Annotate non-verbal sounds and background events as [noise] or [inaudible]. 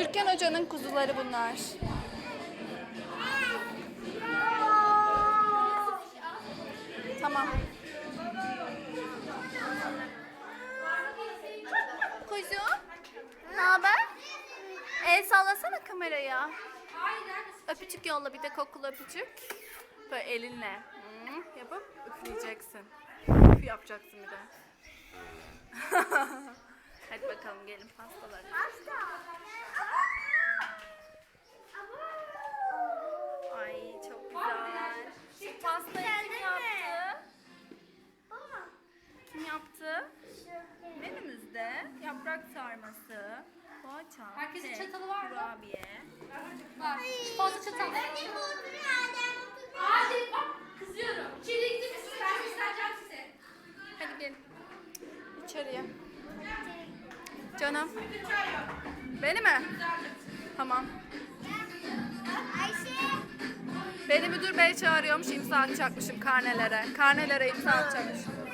Türkan Hoca'nın kuzuları bunlar. Tamam. Kuzu, ne haber? El sallasana kameraya. Öpücük yolla bir de kokulu öpücük. Böyle elinle hmm, yapıp üfleyeceksin. Üf yapacaksın bir de. [laughs] Hadi bakalım gelin pastaları. Ay çok güzel. Şu pastayı kim yaptı? Kim yaptı? Menümüzde yaprak sarması, poğaça, Herkesin kek, çatalı var mı? kurabiye. Var. Fazla çatal. Hadi bak kızıyorum. İçeri gidip ben göstereceğim size. Hadi gelin. İçeriye. Canım. Beni mi? Tamam. Beni müdür bey çağırıyormuş imza atacakmışım karnelere. Karnelere imza atacakmışım.